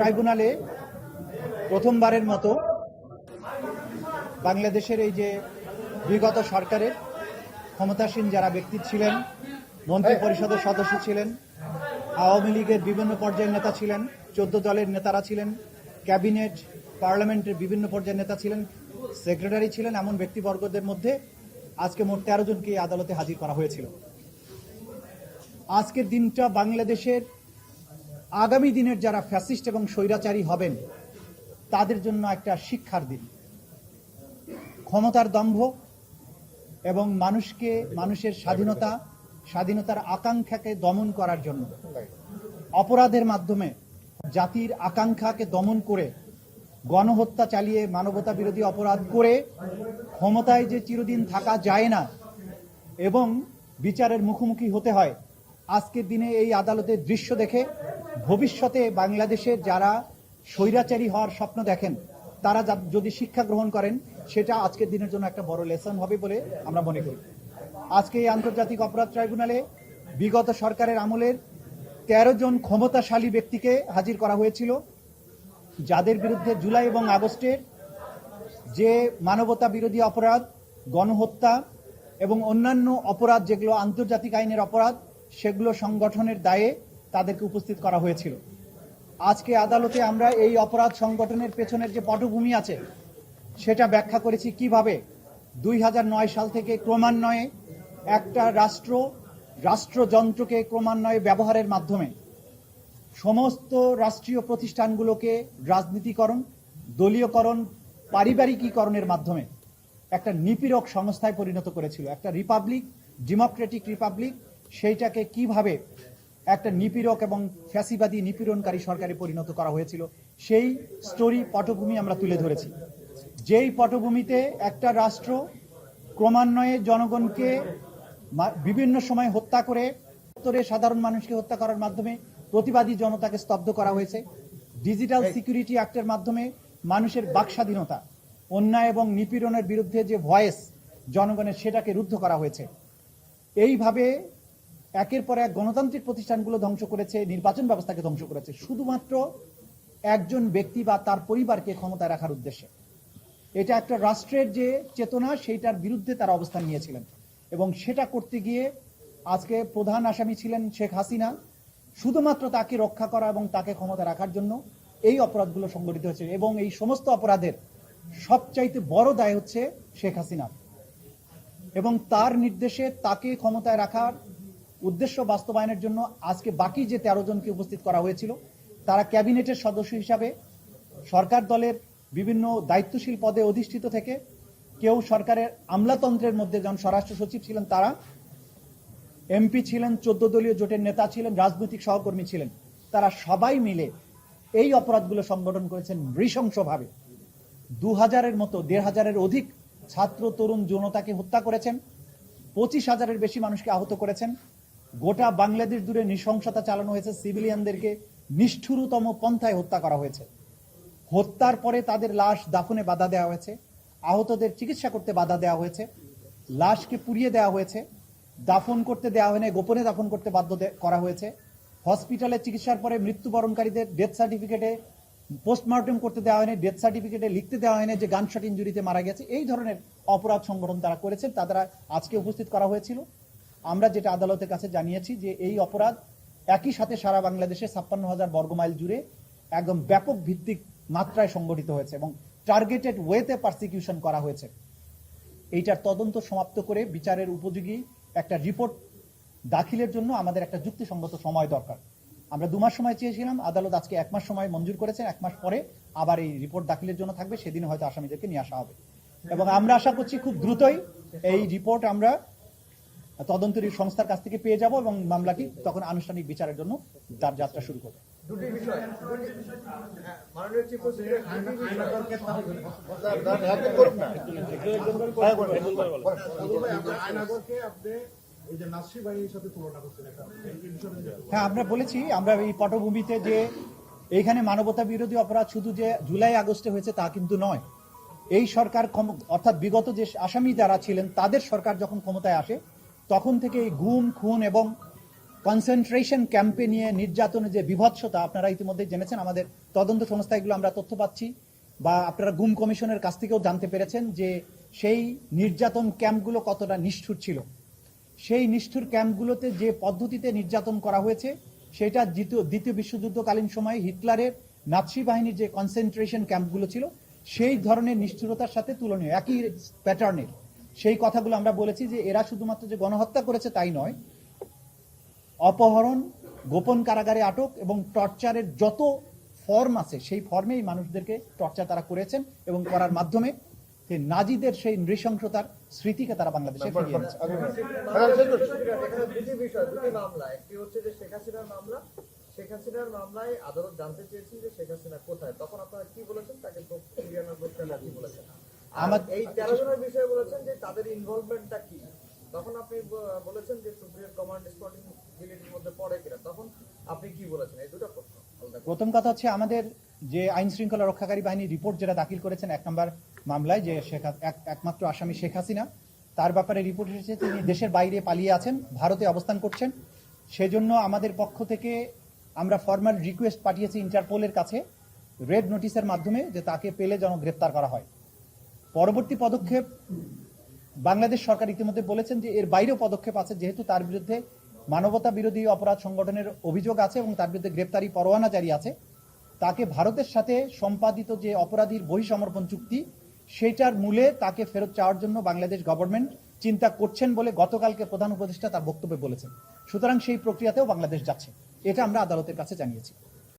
ট্রাইব্যুনালে প্রথমবারের মতো বাংলাদেশের এই যে বিগত সরকারের ক্ষমতাসীন যারা ব্যক্তি ছিলেন, মন্ত্রী পরিষদের সদস্য ছিলেন, আওয়ামী লীগের বিভিন্ন পর্যায়ের নেতা ছিলেন, চোদ্দ দলের নেতারা ছিলেন, ক্যাবিনেট পার্লামেন্টের বিভিন্ন পর্যায়ের নেতা ছিলেন, সেক্রেটারি ছিলেন এমন ব্যক্তিবর্গদের মধ্যে আজকে মোট তেরো জনকে আদালতে হাজির করা হয়েছিল। আজকের দিনটা বাংলাদেশের আগামী দিনের যারা ফ্যাসিস্ট এবং স্বৈরাচারী হবেন, তাদের জন্য একটা শিক্ষার দিন। ক্ষমতার দম্ভ এবং মানুষকে, মানুষের স্বাধীনতা, স্বাধীনতার আকাঙ্ক্ষাকে দমন করার জন্য। অপরাধের মাধ্যমে জাতির আকাঙ্ক্ষাকে দমন করে, গণহত্যা চালিয়ে মানবতা বিরোধী অপরাধ করে, ক্ষমতায় যে চিরদিন থাকা যায় না এবং বিচারের মুখোমুখি হতে হয়, আজকের দিনে এই আদালতের দৃশ্য দেখে ভবিষ্যতে বাংলাদেশে যারা স্বৈরাচারী হওয়ার স্বপ্ন দেখেন, তারা যদি শিক্ষা গ্রহণ করেন, সেটা আজকের দিনের জন্য একটা বড় লেসন হবে বলে আমরা মনে করি। আজকে এই আন্তর্জাতিক অপরাধ ট্রাইব্যুনালে বিগত সরকারের আমলের তেরো জন ক্ষমতাশালী ব্যক্তিকে হাজির করা হয়েছিল, যাদের বিরুদ্ধে জুলাই এবং আগস্টের যে মানবতা বিরোধী অপরাধ, গণহত্যা এবং অন্যান্য অপরাধ, যেগুলো আন্তর্জাতিক আইনের অপরাধ, সেগুলো সংগঠনের দায়ে তাদেরকে উপস্থিত করা হয়েছিল। আজকে আদালতে আমরা এই অপরাধ সংগঠনের পেছনের যে পটভূমি আছে, সেটা ব্যাখ্যা করেছি কীভাবে দুই হাজার নয় সাল থেকে ক্রমান্বয়ে একটা রাষ্ট্র, রাষ্ট্রযন্ত্রকে ক্রমান্বয়ে ব্যবহারের মাধ্যমে সমস্ত রাষ্ট্রীয় প্রতিষ্ঠানগুলোকে রাজনীতিকরণ, দলীয়করণ, পারিবারিকীকরণের মাধ্যমে একটা নিপীড়ক সংস্থায় পরিণত করেছিল। একটা রিপাবলিক, ডেমোক্রেটিক রিপাবলিক, সেইটাকে কীভাবে একটা নিপীড়ক এবং ফ্যাসিবাদী নিপীড়নকারী সরকারে পরিণত করা হয়েছিল। সেই স্টোরি পটভূমি আমরা তুলে ধরেছি। যেই পটভূমিতে একটা রাষ্ট্র ক্রমান্বয়ে জনগণকে বিভিন্ন সময় হত্যা করে উত্তরে সাধারণ মানুষকে হত্যা করার মাধ্যমে প্রতিবাদী জনতাকে স্তব্ধ করা হয়েছে। ডিজিটাল সিকিউরিটি অ্যাক্টের মাধ্যমে মানুষের বাকস্বাধীনতা অন্যায় এবং নিপীড়নের বিরুদ্ধে যে ভয়েস জনগণের সেটাকে রুদ্ধ করা হয়েছে। এইভাবে একের পর এক গণতান্ত্রিক প্রতিষ্ঠানগুলো ধ্বংস করেছে, নির্বাচন ব্যবস্থাকে ধ্বংস করেছে। শুধুমাত্র একজন ব্যক্তি বা তার পরিবারকে ক্ষমতায় রাখার উদ্দেশ্যে। এটা একটা রাষ্ট্রের যে চেতনা, সেইটার বিরুদ্ধে তারা অবস্থান নিয়েছিলেন। এবং সেটা করতে গিয়ে আজকে প্রধান আসামি ছিলেন শেখ হাসিনা। শুধুমাত্র তাকে রক্ষা করা এবং তাকে ক্ষমতা রাখার জন্য এই অপরাধগুলো সংগঠিত হয়েছে। এবং এই সমস্ত অপরাধের সবচাইতে বড় দায় হচ্ছে শেখ হাসিনার। এবং তার নির্দেশে তাকে ক্ষমতায় রাখার উদ্দেশ্য বাস্তবায়নের জন্য আজকে বাকি যে তেরো জনকে উপস্থিত করা হয়েছিল, তারা ক্যাবিনেটের সদস্য হিসাবে সরকার দলের বিভিন্ন দায়িত্বশীল পদে অধিষ্ঠিত থেকে কেউ সরকারের আমলাতন্ত্রের মধ্যে যেমন স্বরাষ্ট্র সচিব ছিলেন তারা, এমপি ছিলেন, চোদ্দ দলীয় জোটের নেতা ছিলেন, রাজনৈতিক সহকর্মী ছিলেন, তারা সবাই মিলে এই অপরাধগুলো সংগঠন করেছেন নৃশংসভাবে। দু হাজারের মতো, দেড় হাজারের অধিক ছাত্র, তরুণ জনতাকে হত্যা করেছেন, পঁচিশ হাজারের বেশি মানুষকে আহত করেছেন গোটা বাংলাদেশ জুড়ে নৃশংসতা চালানো হয়েছে সিভিলিয়ানদেরকে, নিষ্ঠুরতম পন্থায় হত্যা করা হয়েছে। হত্যার পরে তাদের লাশ দাফনে বাধা দেওয়া হয়েছে, আহতদের চিকিৎসা করতে বাধা দেওয়া হয়েছে, লাশকে পুড়িয়ে দেওয়া হয়েছে, দাফন করতে দেওয়া হয়নি, গোপনে দাফন করতে বাধ্য করা হয়েছে, হসপিটালে চিকিৎসার পরে মৃত্যুবরণকারীদের ডেথ সার্টিফিকেটে পোস্টমর্টম করতে দেওয়া হয়নি, ডেথ সার্টিফিকেটে লিখতে দেওয়া হয়নি যে গানশট ইঞ্জুরিতে মারা গেছে। এই ধরনের অপরাধ সংগঠন তারা করেছেন তারা আজকে উপস্থিত করা হয়েছিল। আমরা যেটা আদালতের কাছে জানিয়েছি যে এই অপরাধ একই সাথে সারা বাংলাদেশে ছাপ্পান্ন হাজার বর্গমাইল জুড়ে একদম ব্যাপক ভিত্তিক মাত্রায় সংগঠিত হয়েছে এবং টার্গেটেড ওয়েতে পারসিকিউশন করা হয়েছে। এইটার তদন্ত সমাপ্ত করে বিচারের উপযোগী একটা রিপোর্ট দাখিলের জন্য আমাদের একটা যুক্তিসঙ্গত সময় দরকার। আমরা দু মাস সময় চেয়েছিলাম, আদালত আজকে এক মাস সময় মঞ্জুর করেছেন, এক মাস পরে আবার এই রিপোর্ট দাখিলের জন্য থাকবে সেদিন হয়তো আসামিদেরকে নিয়ে আসা হবে। এবং আমরা আশা করছি খুব দ্রুতই এই রিপোর্ট আমরা তদন্তের সংস্থার কাছ থেকে পেয়ে যাব এবং মামলাটি তখন আনুষ্ঠানিক বিচারের জন্য তার যাত্রা শুরু করবে হ্যাঁ, হ্যাঁ আমরা বলেছি আমরা এই পটভূমিতে যে এইখানে মানবতা বিরোধী অপরাধ শুধু যে জুলাই আগস্টে হয়েছে তা কিন্তু নয় এই সরকার ক্ষম- অর্থাৎ বিগত যে আসামি যারা ছিলেন তাদের সরকার যখন ক্ষমতায় আসে তখন থেকে গুম খুন এবং কনসেন্ট্রেশন ক্যাম্পে নিয়ে নির্যাতনের যে বিভৎসতা, আপনারা ইতিমধ্যে জেনেছেন, আমাদের তদন্ত সংস্থা এগুলো আমরা তথ্য পাচ্ছি বা আপনারা গুম কমিশনের কাছ থেকেও জানতে পেরেছেন যে সেই নির্যাতন ক্যাম্পগুলো কতটা নিষ্ঠুর ছিল। সেই নিষ্ঠুর ক্যাম্পগুলোতে যে পদ্ধতিতে নির্যাতন করা হয়েছে, সেটা দ্বিতীয় দ্বিতীয় বিশ্বযুদ্ধকালীন সময়ে হিটলারের নাৎসি বাহিনীর যে কনসেন্ট্রেশন ক্যাম্পগুলো ছিল, সেই ধরনের নিষ্ঠুরতার সাথে তুলনীয়, একই প্যাটার্নের সেই কথাগুলো আমরা বলেছি যে এরা শুধুমাত্র যে গণহত্যা করেছে তাই নয় অপহরণ গোপন কারাগারে আটক এবং টর্চারের যত ফর্ম আছে সেই ফর্মেই মানুষদেরকে টর্চার তারা করেছেন এবং করার মাধ্যমে নাজিদের সেই নৃশংসতার স্মৃতিকে তারা বাংলাদেশে ফিরিয়ে এনেছে। মামলা। একটি হচ্ছে যে শেখ হাসিনার মামলা। শেখ হাসিনার মামলায় আদালত জানতে চেয়েছিল যে শেখ হাসিনা কোথায়। তখন আপনারা কি বলেছেন? তাকে বলেছেন? আমার- এই তেরো জনের বিষয়ে বলেছেন যে তাদের ইনভলভমেন্টটা কি? তখন আপনি বলেছেন যে সুপ্রিয়র কমান্ড রেসপন্সিবিলিটির মধ্যে পড়ে কিনা। তখন আপনি কি বলেছেন? এই দুটো প্রশ্ন প্রথম কথা হচ্ছে আমাদের যে আইন শৃঙ্খলা রক্ষাকারী বাহিনী রিপোর্ট যেটা দাখিল করেছেন এক নম্বর মামলায় যে শেখ একমাত্র আসামি শেখ হাসিনা তার ব্যাপারে রিপোর্ট এসেছে তিনি দেশের বাইরে পালিয়ে আছেন ভারতে অবস্থান করছেন। সেজন্য আমাদের পক্ষ থেকে আমরা ফর্মাল রিকোয়েস্ট পাঠিয়েছি ইন্টারপোলের কাছে রেড নোটিশের মাধ্যমে যে তাকে পেলে যেন গ্রেপ্তার করা হয়। পরবর্তী পদক্ষেপ, বাংলাদেশ সরকার ইতিমধ্যে বলেছেন যে এর বাইরেও পদক্ষেপ আছে, যেহেতু তার বিরুদ্ধে মানবতা বিরোধী অপরাধ সংগঠনের অভিযোগ আছে এবং তার বিরুদ্ধে গ্রেপ্তারি পরোয়ানা জারি আছে। তাকে ভারতের সাথে সম্পাদিত যে অপরাধীর বহিসমর্পণ চুক্তি, সেটার মূলে তাকে ফেরত চাওয়ার জন্য বাংলাদেশ গভর্নমেন্ট চিন্তা করছেন বলে গতকালকে প্রধান উপদেষ্টা তার বক্তব্যে বলেছেন। সুতরাং সেই প্রক্রিয়াতেও বাংলাদেশ যাচ্ছে, এটা আমরা আদালতের কাছে জানিয়েছি।